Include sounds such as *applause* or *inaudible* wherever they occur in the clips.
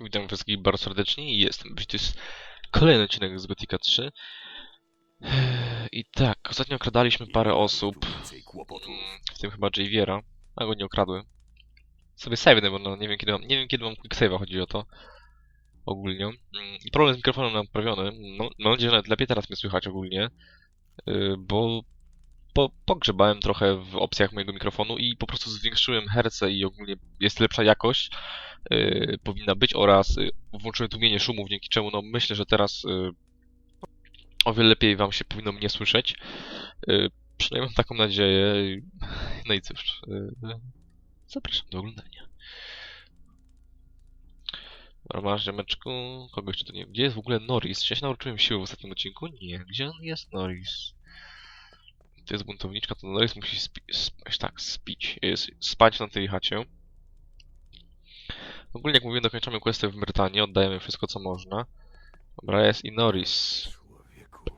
Witam wszystkich bardzo serdecznie i jestem. To jest kolejny odcinek z Gothica 3. I tak, ostatnio okradaliśmy parę osób, mm, w tym chyba Javiera, a go nie okradłem. Sobie save, bo no, nie wiem kiedy mam, nie wiem kiedy mam quick save'a, chodzi o to. Ogólnie. Mm, I problem z mikrofonem naprawiony. No, mam nadzieję, że nawet lepiej teraz mnie słychać ogólnie. Yy, bo po, pogrzebałem trochę w opcjach mojego mikrofonu i po prostu zwiększyłem herce i ogólnie jest lepsza jakość yy, powinna być oraz yy, włączyłem tłumienie szumów, dzięki czemu no myślę, że teraz yy, o wiele lepiej wam się powinno mnie słyszeć. Yy, przynajmniej mam taką nadzieję. No i cóż, yy, zapraszam do oglądania. Masz ziomeczku, kogoś to nie. Gdzie jest w ogóle Norris? Czy ja się nauczyłem siły w ostatnim odcinku? Nie. Gdzie on jest, Norris? To jest buntowniczka, to Norris musi spi sp tak, spić. Spać na tej chacie. Ogólnie jak mówiłem, dokończamy questy w Brytanii, oddajemy wszystko co można. Dobra, jest i Norris. Człowieku.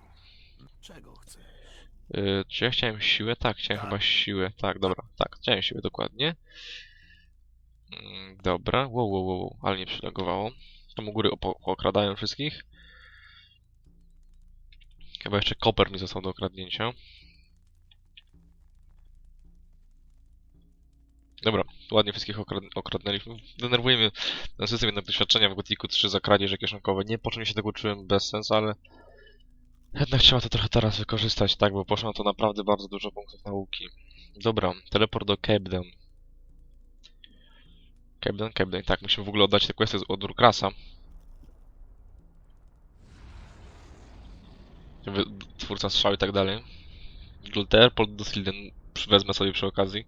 Czego chcesz? Yy, czy ja chciałem siłę? Tak, chciałem Tak. chyba siłę. Tak, dobra, tak, chciałem siłę dokładnie. Mm, dobra, wow, wow, wow, ale nie przylegowało. Tam u góry okradałem wszystkich. Chyba jeszcze koper mi został do okradnięcia. Dobra, ładnie wszystkich okrad okradnęliśmy. Denerwuje mnie ten system jednak doświadczenia w Gothicu 3 za kradzieże kieszonkowe. Nie po czym się tego uczyłem bez sensu, ale jednak trzeba to trochę teraz wykorzystać, tak, bo poszło na to naprawdę bardzo dużo punktów nauki. Dobra, teleport do Cape Town. Cape. Tak, musimy w ogóle oddać te questy od Urkrasa. Wy- Twórca strzał i tak dalej. Teleport do Silden wezmę sobie przy okazji.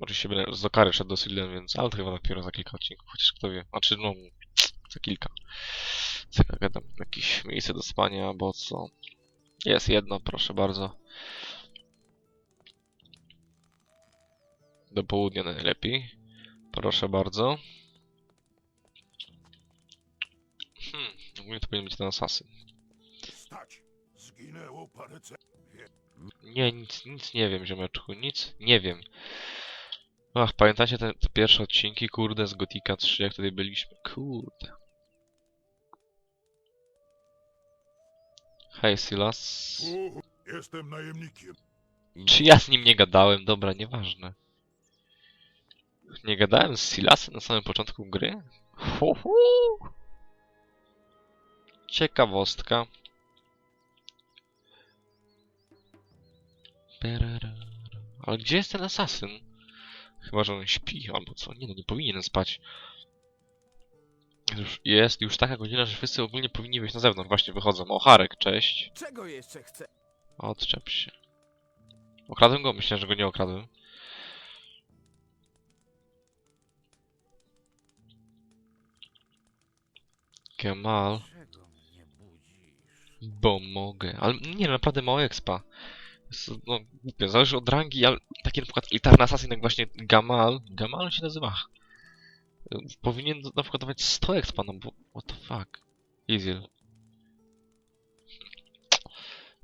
Oczywiście będę z Okary szedł do Silden, więc... Ale to chyba dopiero za kilka odcinków, chociaż kto wie. Znaczy, no... Za kilka. Co ja gadam? Jakieś miejsce do spania, bo co? Jest jedno, proszę bardzo. Do południa najlepiej. Proszę bardzo. Hmm, ogólnie to powinien być ten asasyn. Nie, nic, nic nie wiem, ziomeczku, nic nie wiem. Ach, pamiętacie te, te pierwsze odcinki, kurde, z Gotika 3, jak wtedy byliśmy? Kurde. Hej, Silas. Uhu, Jestem najemnikiem. Czy ja z nim nie gadałem? Dobra, nieważne. Nie gadałem z Silasem na samym początku gry? Hu, hu. Ciekawostka. Ale gdzie jest ten asasyn? Chyba, że on śpi, albo co? Nie no, nie powinien spać. Już jest już taka godzina, że wszyscy ogólnie powinni wyjść na zewnątrz. Właśnie wychodzą. O, Harek, cześć. Czego jeszcze chce? Odczep się. Okradłem go? Myślę, że go nie okradłem. Kemal, bo mogę. Ale nie, naprawdę mało expa. No, głupio, zależy od rangi, ale taki na przykład elitarny assassin jak właśnie Gamal, Gamal się nazywa. Powinien na przykład dawać 100 expa, no bo what the fuck. Easy.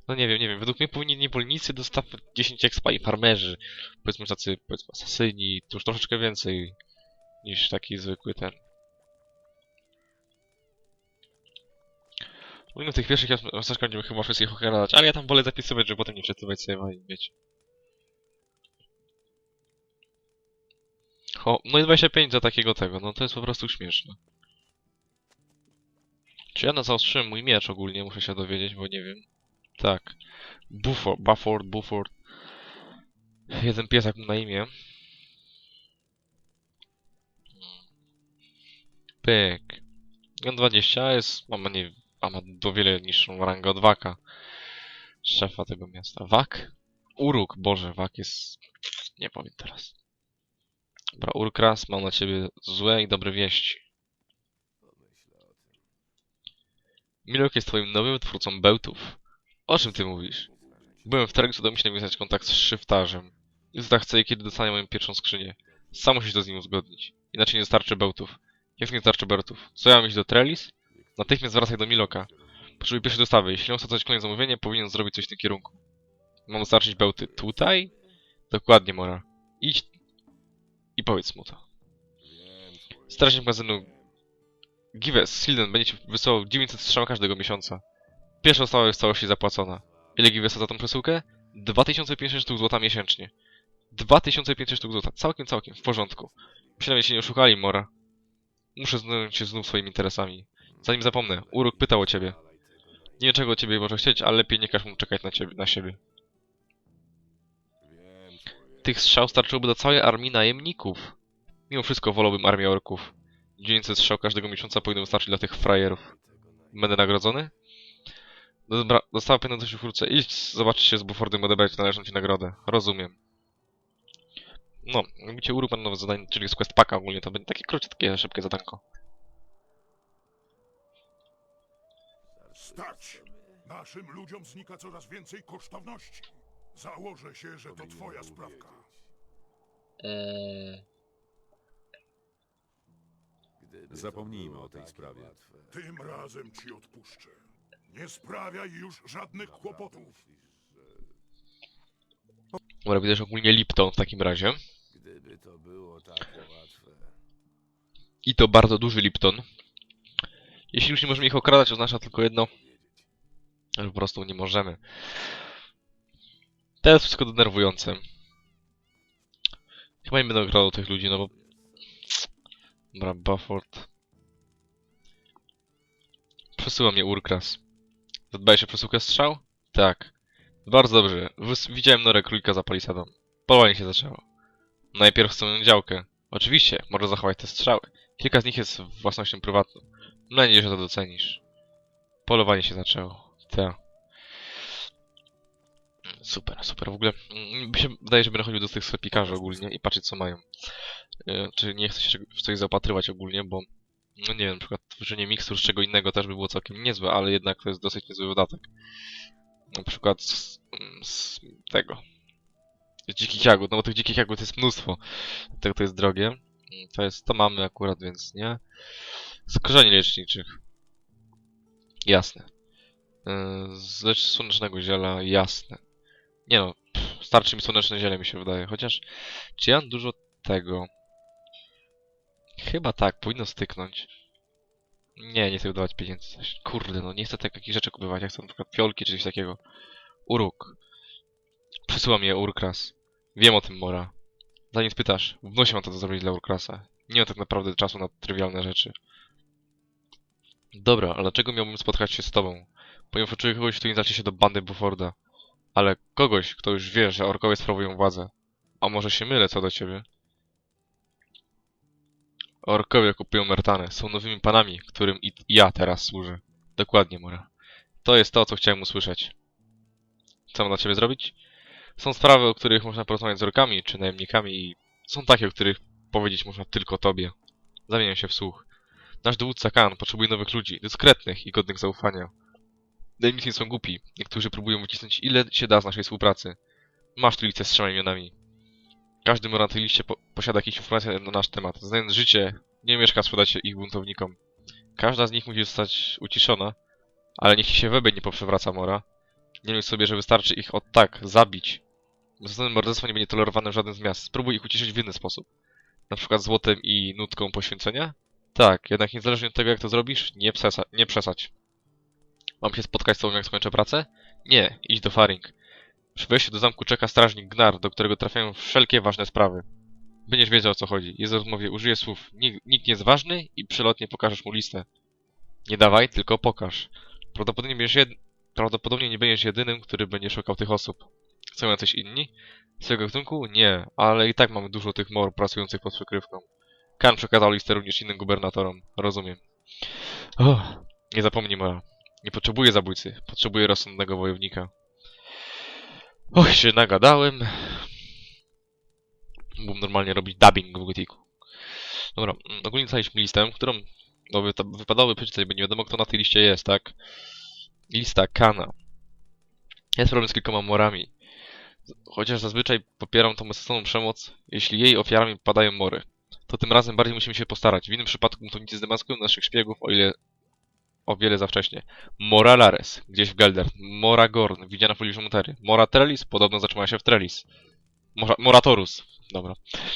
No nie wiem, nie wiem. Według mnie powinni niewolnicy dostawać 10 expa i farmerzy. Powiedzmy tacy, powiedzmy asasyni, to już troszeczkę więcej niż taki zwykły ten. W tych pierwszych rozszerzkach będziemy chyba wszystkich okradać, ale ja tam wolę zapisywać, żeby potem nie przeczytywać sobie i mieć. O, no i 25 za takiego tego, no to jest po prostu śmieszne. Czy ja na zaostrzyłem mój miecz ogólnie, muszę się dowiedzieć, bo nie wiem. Tak. Bufford, Bufford, Bufford. Jeden piesak mu na imię. Pyk. On 20 jest, ma, nie, a ma o wiele niższą rangę od Waka. Szefa tego miasta. Wak? Uruk, Boże, Wak jest... Nie powiem teraz. Dobra, Urkras, mam na ciebie złe i dobre wieści. Milok jest twoim nowym twórcą bełtów. O czym ty mówisz? Byłem w mi się nawiązać kontakt z szyftarzem. Justa chce je, kiedy dostanie moją pierwszą skrzynię. Sam musisz to z nim uzgodnić. Inaczej nie starczy bełtów. Jak nie starczy bełtów? Co ja mam iść do Trellis? Natychmiast wracaj do Miloka. Potrzebuję pierwszej dostawy. Jeśli on chce coś kolejne zamówienie, powinien zrobić coś w tym kierunku. Mam dostarczyć bełty tutaj? Dokładnie, Mora. Idź i powiedz mu to. Strażnik magazynu Gives Silden będzie ci wysyłał 900 strzał każdego miesiąca. Pierwsza ustawa jest w całości zapłacona. Ile Givesa za tą przesyłkę? 2500 sztuk złota miesięcznie. 2500 sztuk złota. Całkiem, całkiem. W porządku. Przynajmniej się nie oszukali, Mora. Muszę zająć się znów swoimi interesami. Zanim zapomnę, Uruk pytał o ciebie. Nie wiem czego ciebie może chcieć, ale lepiej nie każ mu czekać na ciebie, na siebie. Tych strzał starczyłoby do całej armii najemników. Mimo wszystko wolałbym armię orków. 900 strzał każdego miesiąca powinno wystarczyć dla tych frajerów. Będę nagrodzony? Dobra, dostała pieniądze wkrótce. Idź, zobaczyć się z Buffordem, odebrać należną ci nagrodę. Rozumiem. No, robicie na nowe zadanie, czyli z quest packa ogólnie, to będzie takie krótkie, szybkie zadanko. Stać! Naszym ludziom znika coraz więcej kosztowności. Założę się, że to twoja sprawka. Eee, Zapomnijmy o tej sprawie. Tym razem ci odpuszczę. Nie sprawiaj już żadnych kłopotów. Dobra, widać ogólnie Lipton w takim razie. Gdyby to było takie łatwe. I to bardzo duży Lipton. Jeśli już nie możemy ich okradać, oznacza tylko jedno. Że po prostu nie możemy. To jest wszystko denerwujące. Chyba nie będę okradał tych ludzi, no bo... Dobra, Bufford. Przesyła mnie Urkras. Zadbałeś się przesyłkę strzał? Tak. Bardzo dobrze. Wys widziałem norę królika za palisadą. Polowanie się zaczęło. Najpierw chcę działkę. Oczywiście, może zachować te strzały. Kilka z nich jest własnością prywatną. Mam nadzieję, że to docenisz. Polowanie się zaczęło. Tak. Super, super. W ogóle mm, mi się wydaje, że będę chodził do tych sklepikarzy ogólnie i patrzeć co mają. E, Czy nie chcę się w coś zaopatrywać ogólnie, bo no nie wiem, na przykład tworzenie mikstur z czego innego też by było całkiem niezłe, ale jednak to jest dosyć niezły wydatek. Na przykład z, z tego. Z dzikich jagód, no bo tych dzikich jagód jest mnóstwo. Dlatego to jest drogie. To jest, to mamy akurat, więc nie. Z korzeni leczniczych. Jasne. Yy, Z lecz słonecznego ziela, jasne. Nie no, pff, starczy mi słoneczne ziele mi się wydaje, chociaż czy ja mam dużo tego? Chyba tak, powinno styknąć. Nie, nie chcę wydawać pieniędzy. Kurde, no nie chcę takich rzeczy kupować, ja chcę na przykład fiolki czy coś takiego. Uruk. Przysyła mnie Urkras. Wiem o tym, Mora. Zanim spytasz, w nosie mam to zrobić dla Urkrasa. Nie mam tak naprawdę czasu na trywialne rzeczy. Dobra, ale dlaczego miałbym spotkać się z tobą? Ponieważ czuję kogoś, kto nie zacznie się do bandy Bufforda. Ale kogoś, kto już wie, że orkowie sprawują władzę. A może się mylę co do ciebie? Orkowie kupują Mertanę. Są nowymi panami, którym i ja teraz służę. Dokładnie, Mora. To jest to, co chciałem usłyszeć. Co mam dla ciebie zrobić? Są sprawy, o których można porozmawiać z orkami czy najemnikami i są takie, o których powiedzieć można tylko tobie. Zamieniam się w słuch. Nasz dowódca Khan potrzebuje nowych ludzi, dyskretnych i godnych zaufania. Najemnicy nie są głupi. Niektórzy próbują wycisnąć ile się da z naszej współpracy. Masz tu listę z trzema imionami. Każdy mora na tej liście po posiada jakieś informacje na nasz temat. Znając życie, nie mieszka sprzedać ich buntownikom. Każda z nich musi zostać uciszona, ale niech się webe nie poprzewraca mora. Nie myśl sobie, że wystarczy ich od tak zabić. Zasadne morderstwo nie będzie tolerowane w żaden z miast. Spróbuj ich uciszyć w inny sposób. Na przykład złotem i nutką poświęcenia? Tak, jednak niezależnie od tego jak to zrobisz, nie, przesa nie przesadź. Mam się spotkać z tobą jak skończę pracę? Nie, idź do Faring. Przy wejściu do zamku czeka strażnik Gnar, do którego trafiają wszelkie ważne sprawy. Będziesz wiedział o co chodzi. Jest w rozmowie, użyję słów nikt, nikt nie jest ważny i przelotnie pokażesz mu listę. Nie dawaj, tylko pokaż. Prawdopodobnie, będziesz jed... Prawdopodobnie nie będziesz jedynym, który będzie szukał tych osób. Są jacyś inni? Z tego gatunku? Nie, ale i tak mamy dużo tych mor pracujących pod przykrywką. Kan przekazał listę również innym gubernatorom. Rozumiem. Oh, nie zapomnij, Mora. Nie potrzebuję zabójcy. Potrzebuję rozsądnego wojownika. Och, się nagadałem. Mógłbym normalnie robić dubbing w gotiku. Dobra, mm, ogólnie dostaliśmy listę, którą no, wypadałoby przeczytać, bo nie wiadomo kto na tej liście jest, tak? Lista Kana. Jest problem z kilkoma morami. Chociaż zazwyczaj popieram tą bezsensowną przemoc, jeśli jej ofiarami padają mory. To tym razem bardziej musimy się postarać. W innym przypadku buntownicy zdemaskują naszych szpiegów, o ile o wiele za wcześnie. Mora Lares, gdzieś w Gelder. Mora Gorn, widziana w pobliżu Mutery. Mora Trellis, podobno zatrzymała się w Trellis. Mora, Mora Torus. Dobra.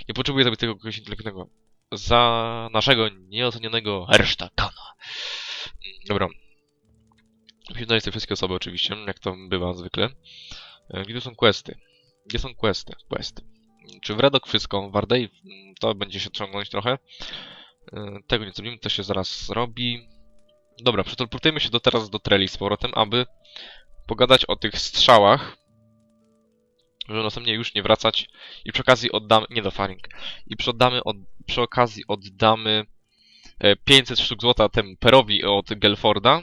Nie potrzebuję zabić tego kogoś inteligentnego. za naszego nieocenionego Ersztakana. Dobra. Znaleźć te wszystkie osoby oczywiście, jak to bywa zwykle. E, Gdzie są questy? Gdzie są questy? Questy. Czy w Redok wszystko? W Ardei to będzie się ciągnąć trochę. E, Tego nie zrobimy, to się zaraz zrobi. Dobra, przeteleportujmy się do teraz do Treli z powrotem, aby pogadać o tych strzałach, żeby następnie już nie wracać i przy okazji oddamy, nie do Faring, i przy, oddamy, od, przy okazji oddamy e, 500 sztuk złota temu Perowi od Gelforda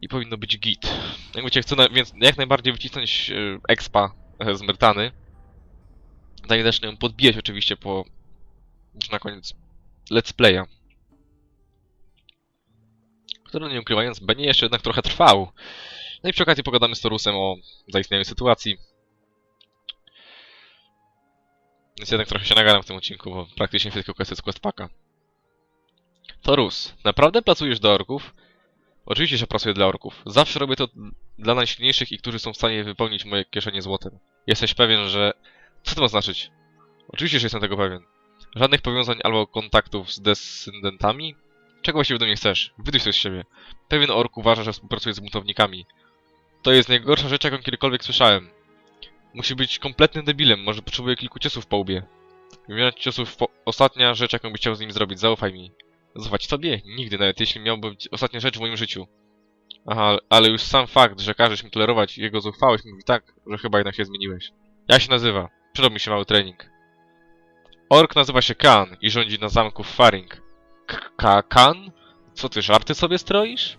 i powinno być git. Jak wiecie, chcę na, więc jak najbardziej wycisnąć e, expa e, z Myrtany, i zacznę ją podbijać oczywiście po, już na koniec, let's playa który nie ukrywając, będzie jeszcze jednak trochę trwał. No i przy okazji pogadamy z Torusem o zaistniałej sytuacji. Więc jednak trochę się nagaram w tym odcinku, bo praktycznie wszystko kwestia z questpacka. Torus, naprawdę pracujesz dla orków? Oczywiście, że pracuję dla orków. Zawsze robię to dla najsilniejszych i którzy są w stanie wypełnić moje kieszenie złotem. Jesteś pewien, że... Co to ma znaczyć? Oczywiście, że jestem tego pewien. Żadnych powiązań albo kontaktów z descendentami? Czego właściwie do mnie chcesz? Wyduś coś z siebie. Pewien ork uważa, że współpracuje z buntownikami. To jest najgorsza rzecz, jaką kiedykolwiek słyszałem. Musi być kompletnym debilem, może potrzebuje kilku ciosów po łbie. Wymieniać ciosów po... ostatnia rzecz, jaką byś chciał z nim zrobić, zaufaj mi. Zaufać tobie? Nigdy, nawet jeśli miałby być ostatnia rzecz w moim życiu. Aha, ale już sam fakt, że każesz mi tolerować jego zuchwałość mówi tak, że chyba jednak się zmieniłeś. Jak się nazywa? Przydał mi się mały trening. Ork nazywa się Kan i rządzi na zamku w Faring. K- Kan? Co ty, żarty sobie stroisz?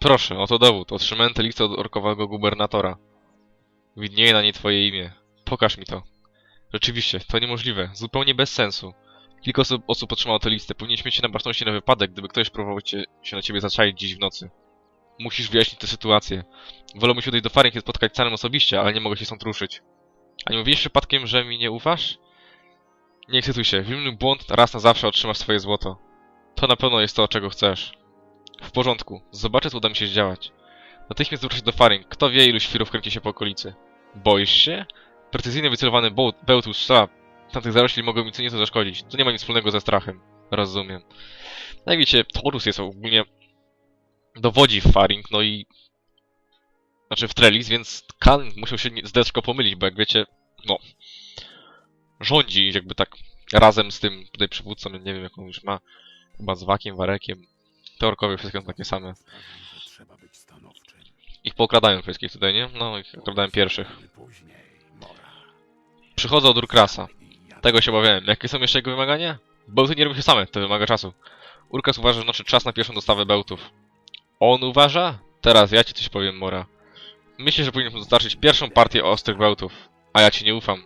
Proszę, oto dowód. Otrzymałem tę listę od orkowego gubernatora. Widnieje na niej twoje imię. Pokaż mi to. Rzeczywiście, to niemożliwe. Zupełnie bez sensu. Kilka osób, otrzymało tę listę. Powinieneś mieć się na baczności na wypadek, gdyby ktoś próbował cię, się na ciebie zaczaić dziś w nocy. Musisz wyjaśnić tę sytuację. Wolę się odejść do Faring i spotkać Canem osobiście, ale nie mogę się stąd ruszyć. A nie mówiłeś przypadkiem, że mi nie ufasz? Nie ekscytuj się. Wilny błąd raz na zawsze otrzymasz swoje złoto. To na pewno jest to, czego chcesz. W porządku. Zobaczę, co uda mi się zdziałać. Natychmiast zwróć się do Faring. Kto wie, ilu świrów kręci się po okolicy. Boisz się? Precyzyjnie wycelowany bełt, strzela. Tamtych zarośli mogą mi co nieco zaszkodzić. To nie ma nic wspólnego ze strachem. Rozumiem. No i wiecie, Torus jest ogólnie... Dowodzi w Faring, no i... Znaczy w Trellis, więc Kan musiał się z Deszko pomylić, bo jak wiecie, no... Rządzi jakby tak razem z tym tutaj przywódcą, nie wiem jaką już ma, chyba z Wakiem, Warekiem. Te orkowie wszystkie są takie same. Ich pokradają wszystkich tutaj, nie? No, ich okradałem pierwszych. Przychodzę od Urkrasa. Tego się obawiałem. Jakie są jeszcze jego wymagania? Bełty nie robią się same, to wymaga czasu. Urkas uważa, że znaczy czas na pierwszą dostawę bełtów. On uważa? Teraz ja ci coś powiem, Mora. Myślę, że powinienem dostarczyć pierwszą partię ostrych bełtów. A ja ci nie ufam.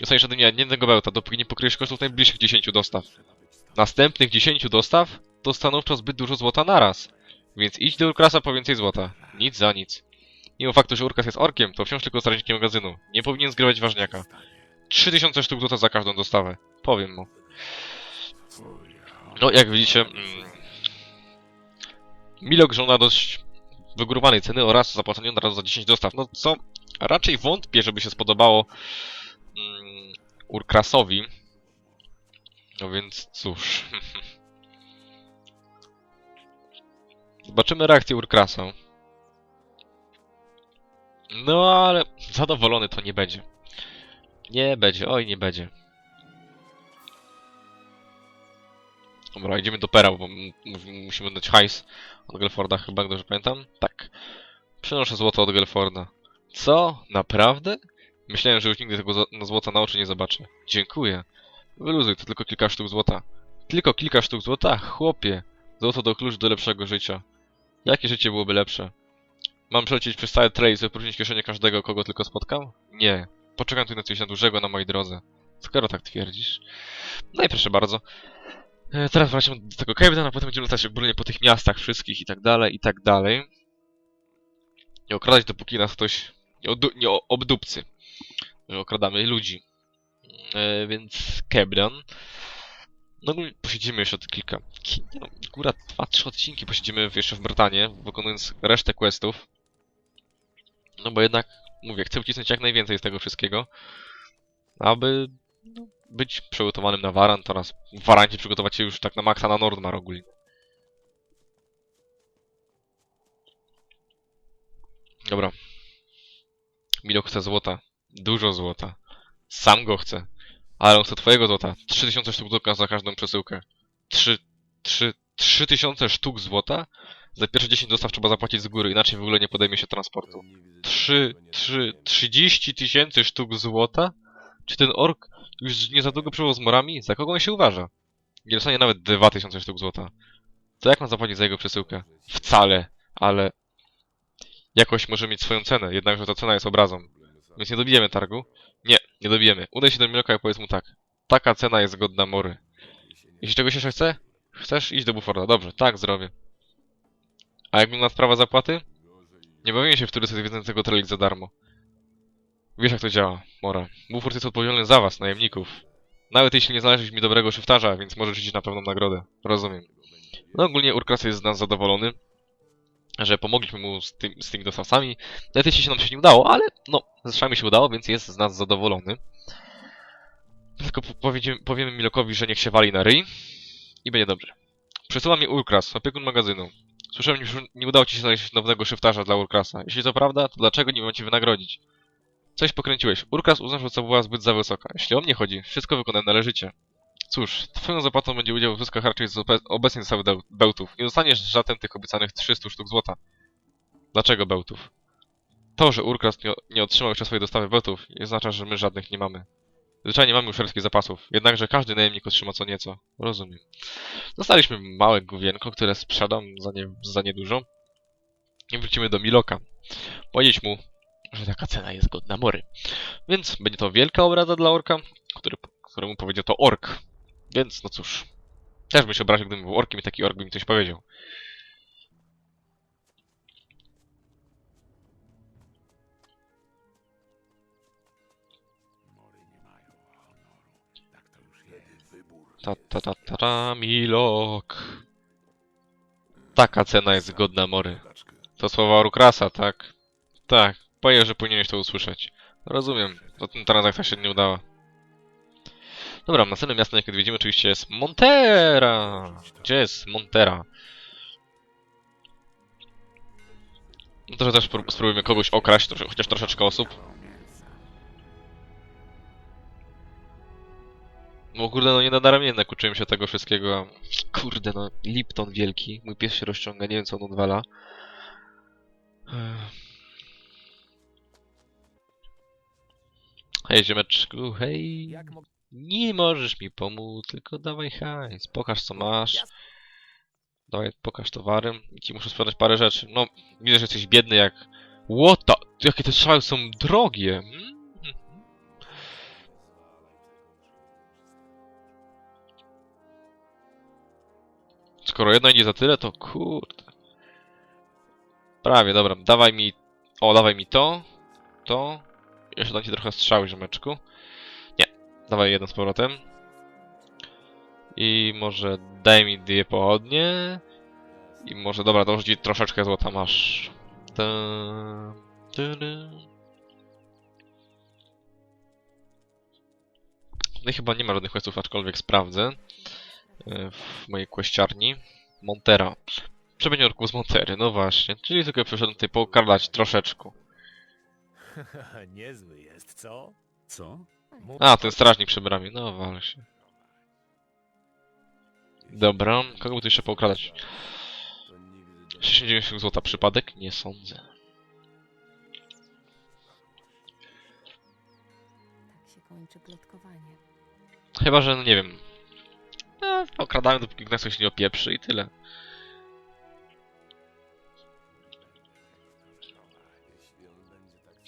Dostaniesz ode mnie jednego bełta, dopóki nie pokryjesz kosztów najbliższych 10 dostaw. Następnych 10 dostaw to stanowczo zbyt dużo złota naraz. Więc idź do Urkrasa po więcej złota. Nic za nic. Mimo faktu, że Urkas jest orkiem, to wciąż tylko strażnikiem magazynu. Nie powinien zgrywać ważniaka. 3000 sztuk złota za każdą dostawę. Powiem mu. No, jak widzicie, mm, Milok żąda dość wygórowanej ceny oraz zapłacenia od razu za 10 dostaw. No co, raczej wątpię, żeby się spodobało mm, Urkrasowi. No więc cóż. *laughs* Zobaczymy reakcję Urkrasa. No ale zadowolony to nie będzie. Nie będzie, oj nie będzie. Dobra, idziemy do Pera, bo musimy dać hajs od Gelforda, chyba, dobrze pamiętam. Tak. Przynoszę złoto od Gelforda. Co? Naprawdę? Myślałem, że już nigdy tego złota na oczy nie zobaczę. Dziękuję. Wyluzuj, to tylko kilka sztuk złota. Tylko kilka sztuk złota? Chłopie. Złoto to klucz do lepszego życia. Jakie życie byłoby lepsze? Mam przelecieć przez cały trail i wypróżnić kieszenie każdego, kogo tylko spotkam? Nie. Poczekam tu na coś na na mojej drodze. Skoro tak twierdzisz. No i proszę bardzo. E, Teraz wracamy do tego Cave'da, a potem będziemy latać ogólnie po tych miastach wszystkich i tak dalej, i tak dalej. Nie okradać, dopóki nas ktoś nie, nie obdupcy. Że okradamy ludzi. E, więc Kebran. No posiedzimy jeszcze kilka. ki- No, góra, dwa, trzy odcinki posiedzimy jeszcze w Brytanie, wykonując resztę questów. No bo jednak Mówię, chcę wcisnąć jak najwięcej z tego wszystkiego, aby no, być przygotowanym na Warant oraz w Warancie przygotować się już tak na maksa na Nordmar ogólnie. Dobra. Milo chce złota. Dużo złota. Sam go chce. Ale on chce twojego złota. 3000 sztuk złota za każdą przesyłkę. 3, 3, 3000 sztuk złota? Za pierwsze 10 dostaw trzeba zapłacić z góry, inaczej w ogóle nie podejmie się transportu. 3, 3, 30 tysięcy sztuk złota? Czy ten ork już nie za długo przebywał z morami? Za kogo on się uważa? Nie dostanie nawet 2000 sztuk złota. To jak mam zapłacić za jego przesyłkę? Wcale, ale jakoś może mieć swoją cenę, jednakże ta cena jest obrazą. Więc nie dobijemy targu? Nie, nie dobijemy. Udaj się do Miloka i powiedz mu tak. Taka cena jest godna mory. Jeśli czegoś jeszcze chce? Chcesz iść do Buforda? Dobrze, tak zrobię. A jak wygląda sprawa zapłaty? Nie bawię się w turystyce wiedzącego trelić za darmo. Wiesz jak to działa, Mora. Buford jest odpowiedzialny za was, najemników. Nawet jeśli nie znaleźliś mi dobrego szyftarza, więc możesz liczyć na pewną nagrodę. Rozumiem. No ogólnie Urkras jest z nas zadowolony, że pomogliśmy mu z, tym, z tymi dostawcami. Nawet jeśli się nam się nie udało, ale no, zresztą się udało, więc jest z nas zadowolony. Tylko powiemy Milokowi, że niech się wali na ryj i będzie dobrze. Przesyła mi Urkras, opiekun magazynu. Słyszałem, że nie udało ci się znaleźć nowego szyftarza dla Urkrasa. Jeśli to prawda, to dlaczego nie mam ci wynagrodzić? Coś pokręciłeś. Urkras uznał, że to była zbyt za wysoka. Jeśli o mnie chodzi, wszystko wykonałem należycie. Cóż, twoją zapłatą będzie udział w zyskach raczej z obe- obecnych zasoby deł- bełtów. Nie dostaniesz żaden tych obiecanych 300 sztuk złota. Dlaczego bełtów? To, że Urkras nie, otrzymał jeszcze swojej dostawy bełtów, nie oznacza, że my żadnych nie mamy. Zwyczajnie mamy już resztki zapasów, jednakże każdy najemnik otrzyma co nieco. Rozumiem. Dostaliśmy małe gówienko, które sprzedam za, nie, za niedużo. I wrócimy do Miloka. Powiedzieć mu, że taka cena jest godna mory. Więc będzie to wielka obraza dla orka, który, któremu powiedział to ork. Więc, no cóż. Też bym się obraził, gdybym był orkiem i taki ork by mi coś powiedział. Ta ta ta ta, ta Milok. Taka cena jest godna mory. To słowa Orkrasa, tak? Tak, boję, że powinieneś to usłyszeć. Rozumiem, to ten transakcja się nie udała. Dobra, następnym miastem, jakie widzimy, oczywiście jest Montera. Gdzie jest Montera? No to, że też spró- spróbujemy kogoś okraść, trosze, chociaż troszeczkę osób. Bo kurde, no nie nadaremnie jednak uczyłem się tego wszystkiego. Kurde, no Lipton wielki. Mój pies się rozciąga, nie wiem co on odwala. Ech. Hej, ziemeczku, hej. Nie możesz mi pomóc, tylko dawaj hajs. Pokaż co masz. Dawaj, pokaż towary. I ci muszę sprzedać parę rzeczy. No, widzę, że jesteś biedny jak... What the... Jakie te strzały są drogie. Mm. Skoro jedna idzie za tyle, to kurde. Prawie, dobra. Dawaj mi... O, dawaj mi to. To. Jeszcze dam ci trochę strzały, ziomeczku. Nie. Dawaj jeden z powrotem. I może daj mi dwie pochodnie. I może, dobra, dołożę ci troszeczkę złota, masz. Ta, ta. No i chyba nie ma żadnych questów, aczkolwiek sprawdzę. e, W mojej kweściarni. Montera. Przebienie orków z Montery, no właśnie. Czyli tylko przyszedłem tutaj pokarlać troszeczkę. *laughs* Niezły jest, co? Co? A, ten strażnik przy bramie, no wal się. Dobra, kogo by tu jeszcze poukradać? 60 złota przypadek? Nie sądzę. Tak się kończy plotkowanie. Chyba, że no nie wiem. No, okradałem dopóki Gnaxo się nie opieprzy i tyle.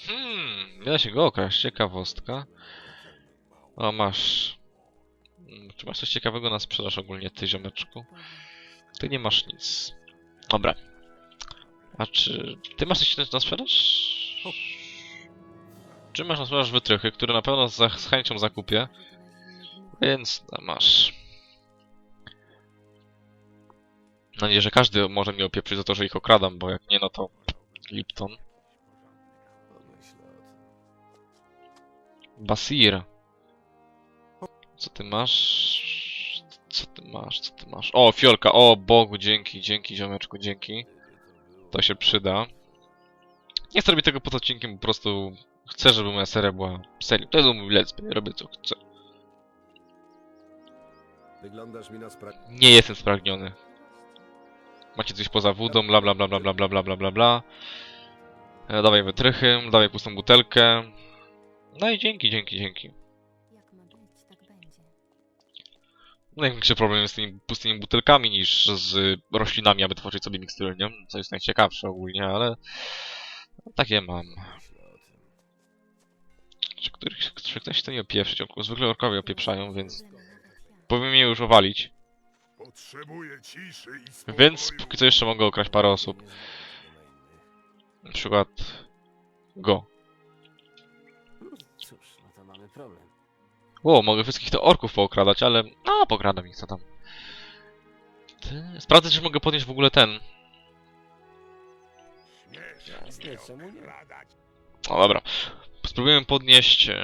Hmm, da się go okraść, ciekawostka. O, masz. Mm, Czy masz coś ciekawego na sprzedaż ogólnie, ty ziomeczku? Ty nie masz nic. Dobra. A czy ty masz coś na sprzedaż? Czy masz na sprzedaż wytrychy, które na pewno z chęcią zakupię? Więc no, masz. Mam nadzieję, że każdy może mnie opieprzyć za to, że ich okradam, bo jak nie, no to Lipton. Basir. Co ty masz? Co ty masz? Co ty masz? O, fiolka! O Bogu, dzięki, dzięki ziomeczku, dzięki. To się przyda. Nie chcę robić tego pod odcinkiem, po prostu chcę, żeby moja seria była serią. To jest mój let's play, robię co chcę. Nie jestem spragniony. Macie coś poza wódą, bla bla bla bla bla bla bla bla bla bla. E, dawaj wytrychy, dawaj pustą butelkę. No i dzięki, dzięki, dzięki. Jak ma być, tak będzie. Największy problem jest z tymi pustymi butelkami niż z roślinami, aby tworzyć sobie mikstury, nie? Co jest najciekawsze ogólnie, ale... Takie mam. Czy, któryś, czy ktoś chce nie opieprzyć? Zwykle orkowie opieprzają, więc powinien mnie już owalić. Potrzebuję ciszy i spokoju. Więc póki co jeszcze mogę okraść parę osób. Na przykład... Go. Ło, mogę wszystkich to orków pookradać, ale... No, pokradam ich, co tam. Ty... Sprawdzę, czy mogę podnieść w ogóle ten... Śmiesz Jasne, mnie czemu nie? okradać. O, dobra. Spróbujemy podnieść... E...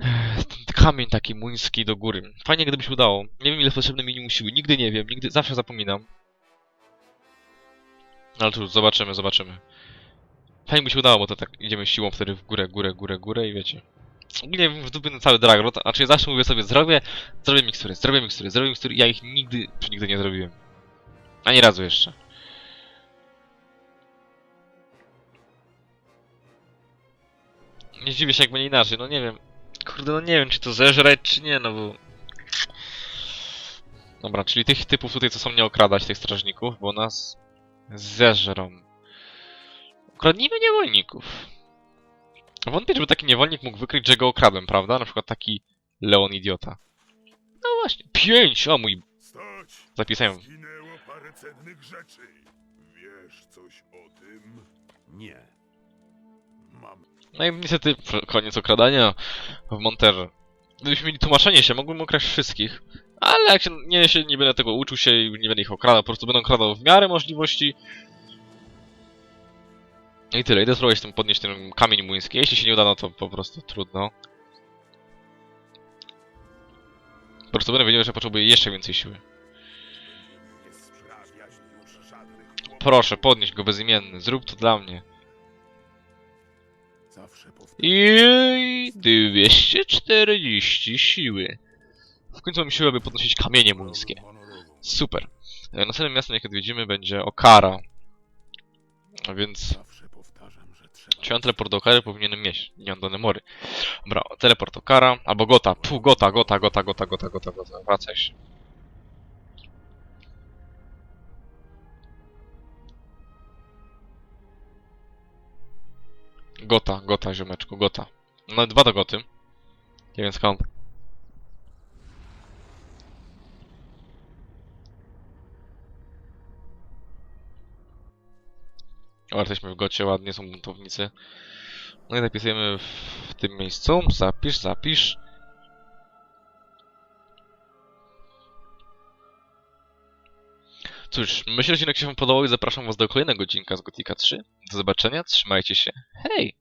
e, Ten kamień taki muński do góry. Fajnie, gdyby się udało. Nie wiem, ile potrzebne minimum siły. Nigdy nie wiem. Nigdy... Zawsze zapominam. No, Ale cóż, zobaczymy, zobaczymy. Fajnie by się udało, bo to tak idziemy siłą wtedy w górę, górę, górę, górę i wiecie. Nie wiem, w dupy na cały Dragrot, a czy zawsze mówię sobie, zrobię, zrobię mikstury, zrobię mikstury, zrobię mikstury, ja ich nigdy, nigdy nie zrobiłem. Ani razu jeszcze. Nie dziwię się, jak będzie inaczej, no nie wiem. Kurde, no nie wiem, czy to zeżreć, czy nie, no bo... Dobra, czyli tych typów tutaj, co są nie okradać, tych strażników, bo nas zeżrą. Ukradnijmy niewolników. Wątpię, żeby taki niewolnik mógł wykryć, że go okradłem, prawda? Na przykład taki Leon idiota. No właśnie, pięć! O mój, Stać! zapisałem. Zginęło parę cennych rzeczy. Wiesz coś o tym? Nie. Mam No i niestety koniec okradania w monterze. Gdybyśmy mieli tłumaczenie się, mógłbym okraść wszystkich. Ale jak się nie, się nie będę tego uczył się i nie będę ich okradał, po prostu będę okradał w miarę możliwości. I tyle, idę spróbować ten, podnieść ten kamień młyński. Jeśli się nie uda, no to po prostu trudno. Po prostu będę wiedział, że potrzebuję jeszcze więcej siły. Proszę, podnieś go bezimienny, zrób to dla mnie. I 240 siły. W końcu mam siłę, aby podnosić kamienie. Honorowo. Super. E, Następnym miastem, jakie odwiedzimy, będzie Okara. A więc... Zawsze powtarzam, że trzeba... Czy mam teleport do Okary? Powinienem mieć. Nie mam do Nemory. Dobra, teleport Okara. Albo Gota. Pu, Gota, Gota, Gota, Gota, Gota, Gota, Gota. Wracaj się. Gota, Gota, ziomeczku, Gota. No dwa do Goty. Nie wiem skąd. O, jesteśmy w Gocie, ładnie są buntownicy. No i zapisujemy w tym miejscu. Zapisz, zapisz. Cóż, myślę, że odcinek się wam podobał i zapraszam was do kolejnego odcinka z Gotika 3. Do zobaczenia, trzymajcie się. Hej!